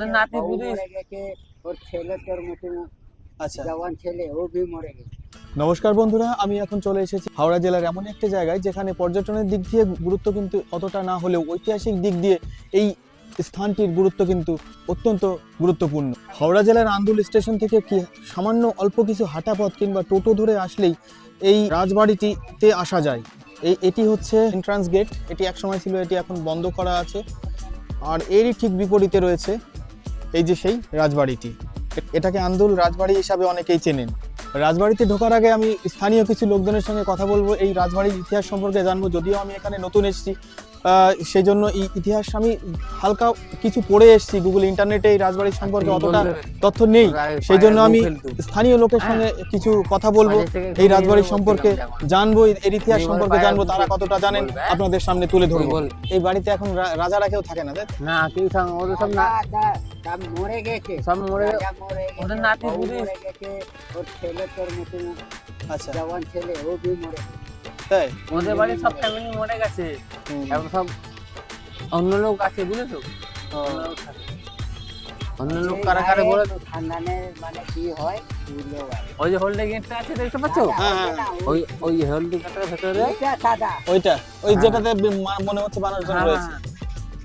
ওদের নাতি পুতি ওর ছেলে তোর আচ্ছা। জওয়ান ছেলে ও ভি মরে গেছে। নমস্কার বন্ধুরা আমি এখন চলে এসেছি হাওড়া জেলার এমন একটা জায়গায় যেখানে পর্যটনের দিক দিয়ে গুরুত্ব কিন্তু অতটা না হলেও ঐতিহাসিক দিক দিয়ে এই স্থানটির গুরুত্ব কিন্তু অত্যন্ত গুরুত্বপূর্ণ। হাওড়া জেলার আন্দুল স্টেশন থেকে কি সামান্য অল্প কিছু হাঁটা পথ কিংবা টোটো ধরে আসলেই এই রাজবাড়িটিতে আসা যায়। এই এটি হচ্ছে এন্ট্রান্স গেট এটি একসময় ছিল এটি এখন বন্ধ করা আছে। আর এরই ঠিক বিপরীতে রয়েছে এই যে সেই রাজবাড়িটি। এটাকে আন্দুল রাজবাড়ি হিসাবে অনেকেই চেনেন। রাজবাড়িতে ঢোকার আগে আমি স্থানীয় কিছু লোকজনের সঙ্গে কথা বলব। এই রাজবাড়ির ইতিহাস সম্পর্কে জানব। যদিও আমি এখানে নতুন এসেছি সেই জন্য এই ইতিহাস আমি হালকা কিছু পড়ে এসেছি। গুগল ইন্টারনেটে এই রাজবাড়ির সম্পর্কে অতটা তথ্য নেই। সেই জন্য আমি স্থানীয় লোকের সঙ্গে কিছু কথা বলব। এই রাজবাড়ির সম্পর্কে জানব। এর- ইতিহাস সম্পর্কে জানব তারা কতটা জানেন আপনাদের সামনে তুলে ধরবো। এই বাড়িতে এখন রাজারা কেউ থাকে না না কেউ ওদের সব না। সব মরে গেছে। সব মরে ওদের নাতি মরে গেছে ওর ছেলে তোর মতন আচ্ছা। জওয়ান ছেলে ও ভি মরে তাই? ওদের বাড়ির সব ফ্যামিলি মরে গেছে। এখন সব অন্য লোক আছে বুঝেছ? অন্য লোক। কারা কারা বলে তো। খানদানের মানে কি হয় ওই যে হোল্ডে গেটটা আছে দেখতে পাচ্ছ? হ্যাঁ, হ্যাঁ। ওই ওই হোল্ডে গেটের ভেতরে ওইটা সাদা। ওইটা ওই হ্যাঁ। যেটাতে মনে হচ্ছে মানুষজন রয়েছে।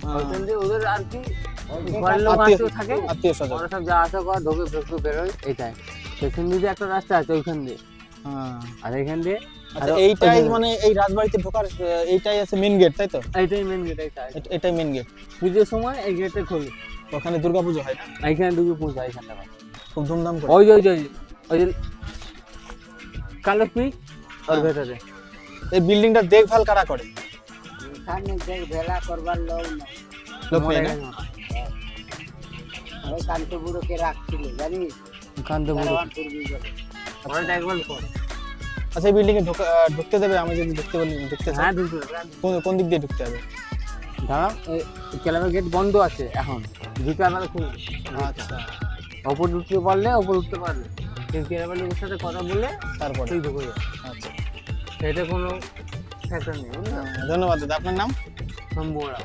হ্যাঁ। ওইখান ওদের আর কি ঘরের লোক আত্মীয়- আত্মীয় থাকে ওরা সব যা আসা করা ঢোকে ঢোকে বেরোয় এইটাই। সেখান দিয়ে একটা রাস্তা আছে ওইখান দিয়ে। হ্যাঁ। আর এইখান দিয়ে আচ্ছা এইটাই মানে এই রাজবাড়িতে ঢোকার এইটাই আছে মেন গেট তাই তো? এইটাই মেন গেট এইটা আছে। এট- এটাই মেন গেট পুজোর সময় এই গেটে খোলে। ওখানে দুর্গাপুজো হয় না? এইখানে খুব ধুমধাম করে। ওই যে ওই ওই ওই কালো পিক ওর হ্যাঁ। ভেতরে। এই বিল্ডিংটা দেখভাল কারা করে? এখানে দেখ করবার লোক নেই। ওই কান্ত বুড়োকে রাখছিল জানিস? দেখভাল করে আচ্ছা। এই বিল্ডিং এ ঢোকা- ঢুকতে দেবে? আমি যদি ঢুকতে বলি ঢুকতে হ্যাঁ কোন কোন দিক দিয়ে ঢুকতে হবে? দাঁড়াও ক্লাবের গেট বন্ধ আছে এখন। বিকাল বেলা খুলবে। আচ্ছা। ওপর উঠতে পারলে ওপর উঠতে পারলে। কিন্তু ক্লাবের লোকের সাথে কথা বলে তারপরে। তুই ঢুকে যাবে। আচ্ছা। সেটা কোনো ফ্যাক্টর নেই ধন্যবাদ দাদা। আপনার নাম? শম্ভুরা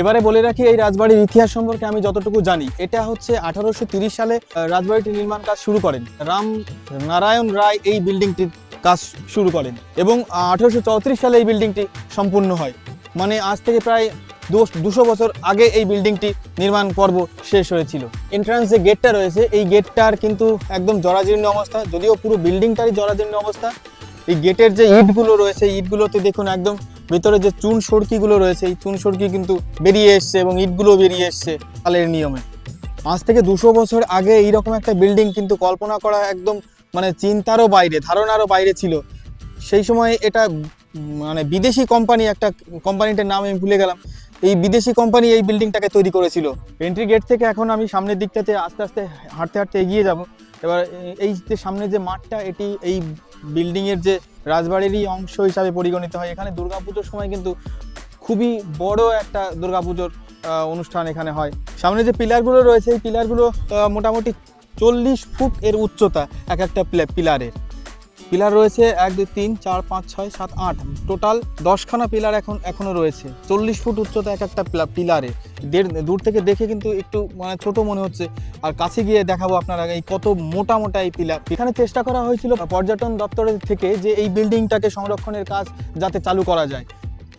এবারে বলে রাখি, এই রাজবাড়ির ইতিহাস সম্পর্কে আমি যতটুকু জানি, এটা হচ্ছে আঠারোশো সালে রাজবাড়িটি নির্মাণ কাজ শুরু করেন। রাম নারায়ণ রায় এই বিল্ডিংটির কাজ শুরু করেন এবং আঠারোশো সালে এই বিল্ডিংটি সম্পূর্ণ হয়। মানে আজ থেকে প্রায় দুশো বছর আগে এই বিল্ডিংটি নির্মাণ পর্ব শেষ হয়েছিল। এন্ট্রান্স যে গেটটা রয়েছে, এই গেটটার কিন্তু একদম জরাজীর্ণ অবস্থা, যদিও পুরো বিল্ডিংটারই জরাজীর্ণ অবস্থা। এই গেটের যে ইটগুলো রয়েছে ইটগুলোতে দেখুন একদম ভেতরে যে চুন সড়কিগুলো রয়েছে, এই চুন সড়কি কিন্তু বেরিয়ে এসছে এবং ইটগুলো বেরিয়ে এসছে কালের নিয়মে। আজ থেকে দুশো বছর আগে এইরকম একটা বিল্ডিং কিন্তু কল্পনা করা একদম মানে চিন্তারও বাইরে, ধারণারও বাইরে ছিল। সেই সময় এটা মানে বিদেশি কোম্পানি একটা কোম্পানিটার নাম আমি ভুলে গেলাম। এই বিদেশি কোম্পানি এই বিল্ডিংটাকে তৈরি করেছিল। এন্ট্রি গেট থেকে এখন আমি সামনের দিকটাতে আস্তে আস্তে হাঁটতে হাঁটতে এগিয়ে যাব। এবার এই যে সামনে যে মাঠটা, এটি এই বিল্ডিংয়ের যে রাজবাড়িরই অংশ হিসাবে পরিগণিত হয়। এখানে দুর্গাপুজোর সময় কিন্তু খুবই বড় একটা দুর্গাপুজোর অনুষ্ঠান এখানে হয়। সামনে যে পিলারগুলো রয়েছে, এই পিলারগুলো মোটামুটি চল্লিশ ফুট এর উচ্চতা এক একটা পিলারের। পিলার রয়েছে এক, দুই, তিন, চার, পাঁচ, ছয়, সাত, আট। টোটাল দশখানা পিলার এখন এখনও রয়েছে। চল্লিশ ফুট উচ্চতা এক একটা পিলারে। দূর থেকে দেখে কিন্তু একটু মানে ছোট মনে হচ্ছে। আর কাছে গিয়ে দেখাবো আপনারা এই কত মোটা মোটা এই পিলার এখানে চেষ্টা করা হয়েছিল পর্যটন দপ্তরের থেকে যে এই বিল্ডিংটাকে সংরক্ষণের কাজ যাতে চালু করা যায়।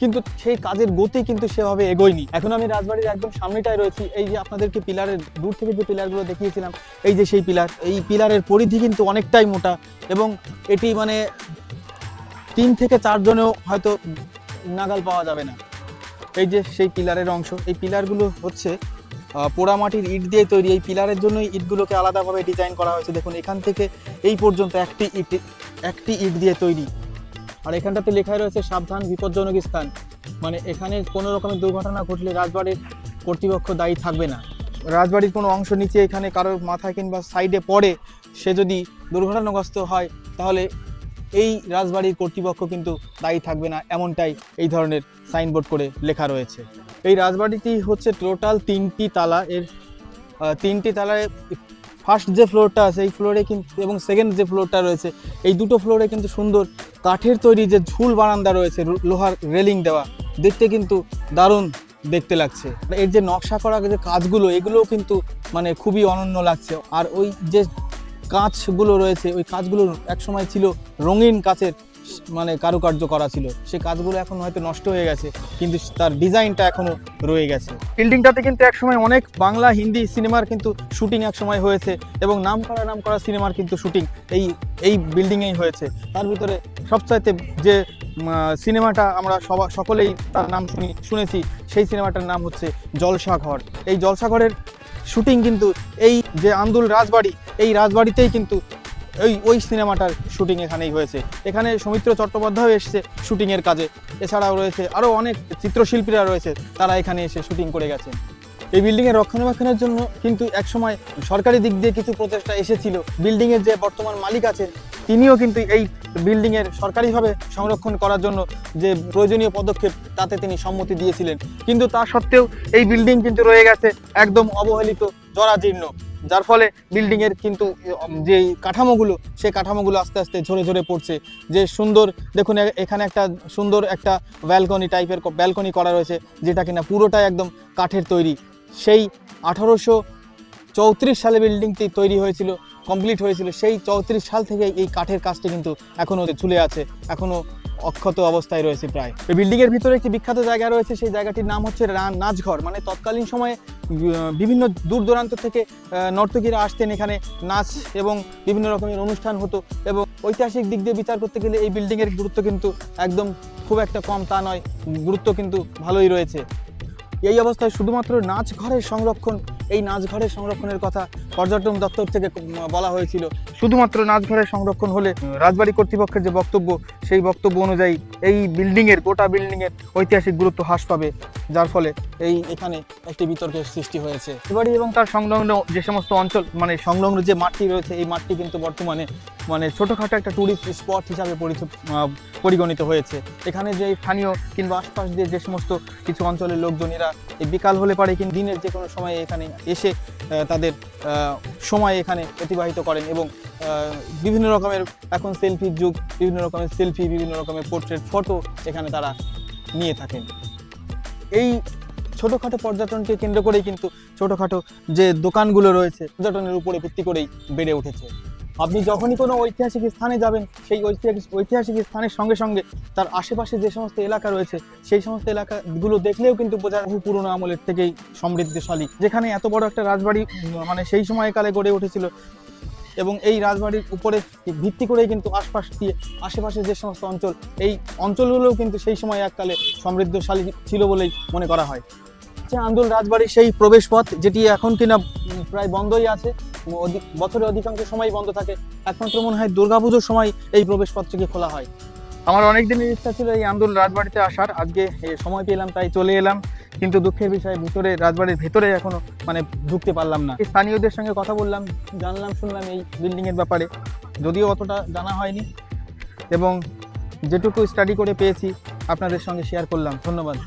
কিন্তু সেই কাজের গতি কিন্তু সেভাবে এগোয়নি। এখন আমি রাজবাড়ির একদম সামনেটায় রয়েছি। এই যে আপনাদেরকে পিলারের, দূর থেকে যে পিলারগুলো দেখিয়েছিলাম, এই যে সেই পিলার, এই পিলারের পরিধি কিন্তু অনেকটাই মোটা এবং এটি মানে তিন থেকে চারজনেও হয়তো নাগাল পাওয়া যাবে না। এই যে সেই পিলারের অংশ, এই পিলারগুলো হচ্ছে পোড়ামাটির ইট দিয়ে তৈরি। এই পিলারের জন্যই ইটগুলোকে আলাদাভাবে ডিজাইন করা হয়েছে। দেখুন, এখান থেকে এই পর্যন্ত একটি ইট একটি ইট দিয়ে তৈরি। আর এখানটাতে লেখাই রয়েছে সাবধান, বিপজ্জনক স্থান। মানে এখানে কোনো রকমের দুর্ঘটনা ঘটলে রাজবাড়ির কর্তৃপক্ষ দায়ী থাকবে না। রাজবাড়ির কোনো অংশ নিচে এখানে কারোর মাথায় কিংবা সাইডে পড়ে সে যদি দুর্ঘটনাগ্রস্ত হয়, তাহলে এই রাজবাড়ির কর্তৃপক্ষ কিন্তু দায়ী থাকবে না, এমনটাই এই ধরনের সাইনবোর্ড করে লেখা রয়েছে। এই রাজবাড়িটি হচ্ছে টোটাল তিনটি তালা। এর তিনটি তালায় ফার্স্ট যে ফ্লোরটা আছে, এই ফ্লোরে কিন্তু এবং সেকেন্ড যে ফ্লোরটা রয়েছে, এই দুটো ফ্লোরে কিন্তু সুন্দর কাঠের তৈরি যে ঝুল বারান্দা রয়েছে লোহার রেলিং দেওয়া, দেখতে কিন্তু দারুণ দেখতে লাগছে। এর যে নকশা করা যে কাজগুলো, এগুলোও কিন্তু মানে খুবই অনন্য লাগছে। আর ওই যে কাঁচগুলো রয়েছে, ওই কাঁচগুলো একসময় ছিল রঙিন কাচের মানে কারুকার্য করা ছিল। সেই কাজগুলো এখন হয়তো নষ্ট হয়ে গেছে, কিন্তু তার ডিজাইনটা এখনও রয়ে গেছে। বিল্ডিংটাতে কিন্তু একসময় অনেক বাংলা, হিন্দি সিনেমার কিন্তু শুটিং একসময় হয়েছে এবং নাম করা নাম করা সিনেমার কিন্তু শুটিং এই এই বিল্ডিংয়েই হয়েছে। তার ভিতরে সবচাইতে যে সিনেমাটা আমরা সবা, সকলেই তার নাম শুনি, শুনেছি, সেই সিনেমাটার নাম হচ্ছে জলসাঘর। এই জলসাঘরের শুটিং কিন্তু এই যে আন্দুল রাজবাড়ি, এই রাজবাড়িতেই কিন্তু ওই ওই সিনেমাটার শুটিং এখানেই হয়েছে। এখানে সৌমিত্র চট্টোপাধ্যায় এসেছে শুটিংয়ের কাজে। এছাড়াও রয়েছে আরও অনেক চিত্রশিল্পীরা রয়েছে, তারা এখানে এসে শুটিং করে গেছেন এই বিল্ডিংয়ের রক্ষণাবেক্ষণের জন্য কিন্তু একসময় সরকারি দিক দিয়ে কিছু প্রচেষ্টা এসেছিল। বিল্ডিংয়ের যে বর্তমান মালিক আছেন, তিনিও কিন্তু এই বিল্ডিংয়ের সরকারিভাবে সংরক্ষণ করার জন্য যে প্রয়োজনীয় পদক্ষেপ, তাতে তিনি সম্মতি দিয়েছিলেন। কিন্তু তা সত্ত্বেও এই বিল্ডিং কিন্তু রয়ে গেছে একদম অবহেলিত, জরাজীর্ণ। যার ফলে বিল্ডিংয়ের কিন্তু উম, যে কাঠামোগুলো সেই কাঠামোগুলো আস্তে আস্তে ঝরে ঝরে পড়ছে। যে সুন্দর দেখুন এখানে একটা সুন্দর একটা ব্যালকনি টাইপের ব্যালকনি করা রয়েছে যেটা কিনা পুরোটাই একদম কাঠের তৈরি। সেই আঠারোশো চৌত্রিশ সালে বিল্ডিংটি তৈরি হয়েছিল কমপ্লিট হয়েছিল সেই চৌত্রিশ সাল থেকে এই কাঠের কাজটি কিন্তু এখনও ঝুলে আছে। এখনও অক্ষত অবস্থায় রয়েছে প্রায়। এই বিল্ডিংয়ের ভিতরে একটি বিখ্যাত জায়গা রয়েছে, সেই জায়গাটির নাম হচ্ছে নাচঘর। মানে তৎকালীন সময়ে বিভিন্ন দূর দূরান্ত থেকে নর্তকীরা আসতেন এখানে নাচ এবং বিভিন্ন রকমের অনুষ্ঠান হতো এবং ঐতিহাসিক দিক দিয়ে বিচার করতে গেলে এই বিল্ডিংয়ের গুরুত্ব কিন্তু একদম খুব একটা কম তা নয়, গুরুত্ব কিন্তু ভালোই রয়েছে। এই অবস্থায় শুধুমাত্র নাচ ঘরের সংরক্ষণ, এই নাচ ঘরের সংরক্ষণের কথা পর্যটন দপ্তর থেকে বলা হয়েছিল। শুধুমাত্র নাচ ঘরের সংরক্ষণ হলে রাজবাড়ি কর্তৃপক্ষের যে বক্তব্য, সেই বক্তব্য অনুযায়ী এই বিল্ডিংয়ের, গোটা বিল্ডিংয়ের ঐতিহাসিক গুরুত্ব হ্রাস পাবে, যার ফলে এই এখানে একটি বিতর্কের সৃষ্টি হয়েছে। এবাড়ি এবং তার সংলগ্ন যে সমস্ত অঞ্চল মানে সংলগ্ন যে মাঠটি রয়েছে, এই মাঠটি কিন্তু বর্তমানে মানে ছোটোখাটো একটা ট্যুরিস্ট স্পট হিসাবে পরিগণিত হয়েছে। এখানে যে স্থানীয় কিংবা আশপাশ দিয়ে যে সমস্ত কিছু অঞ্চলের লোকজনেরা এই বিকাল হলে পারে কিন্তু দিনের যে কোনো সময়ে এখানে এসে তাদের সময় এখানে অতিবাহিত করেন এবং বিভিন্ন রকমের এখন সেলফির যুগ, বিভিন্ন রকমের সেলফি, বিভিন্ন রকমের পোর্ট্রেট, ফটো এখানে তারা নিয়ে থাকেন। এই ছোটোখাটো পর্যটনকে কেন্দ্র করেই কিন্তু ছোটোখাটো যে দোকানগুলো রয়েছে, পর্যটনের উপরে ভিত্তি করেই বেড়ে উঠেছে। আপনি যখনই কোনো ঐতিহাসিক স্থানে যাবেন, সেই ঐতিহাসিক ঐতিহাসিক স্থানের সঙ্গে সঙ্গে তার আশেপাশে যে সমস্ত এলাকা রয়েছে, সেই সমস্ত এলাকাগুলো দেখলেও কিন্তু বোঝা বহু পুরনো আমলের থেকেই সমৃদ্ধশালী। যেখানে এত বড় একটা রাজবাড়ি মানে সেই সময়কালে গড়ে উঠেছিল এবং এই রাজবাড়ির উপরে ভিত্তি করেই কিন্তু আশপাশ দিয়ে আশেপাশে যে সমস্ত অঞ্চল, এই অঞ্চলগুলোও কিন্তু সেই সময় এককালে সমৃদ্ধশালী ছিল বলেই মনে করা হয়। হচ্ছে আন্দোল রাজবাড়ির সেই প্রবেশপথ যেটি এখন কিনা প্রায় বন্ধই আছে অধিক বছরে অধিকাংশ সময় বন্ধ থাকে। একমাত্র মনে হয় দুর্গাপুজোর সময় এই প্রবেশপথটিকে খোলা হয়। আমার অনেক দিনের ইচ্ছা ছিল এই আন্দোল রাজবাড়িতে আসার, আজকে সময় পেলাম, তাই চলে এলাম, কিন্তু দুঃখের বিষয়, ভিতরে, রাজবাড়ির ভেতরে এখনও মানে ঢুকতে পারলাম না। স্থানীয়দের সঙ্গে কথা বললাম, জানলাম, শুনলাম এই বিল্ডিংয়ের ব্যাপারে, যদিও অতটা জানা হয়নি, এবং যেটুকু স্টাডি করে পেয়েছি, আপনাদের সঙ্গে শেয়ার করলাম। ধন্যবাদ।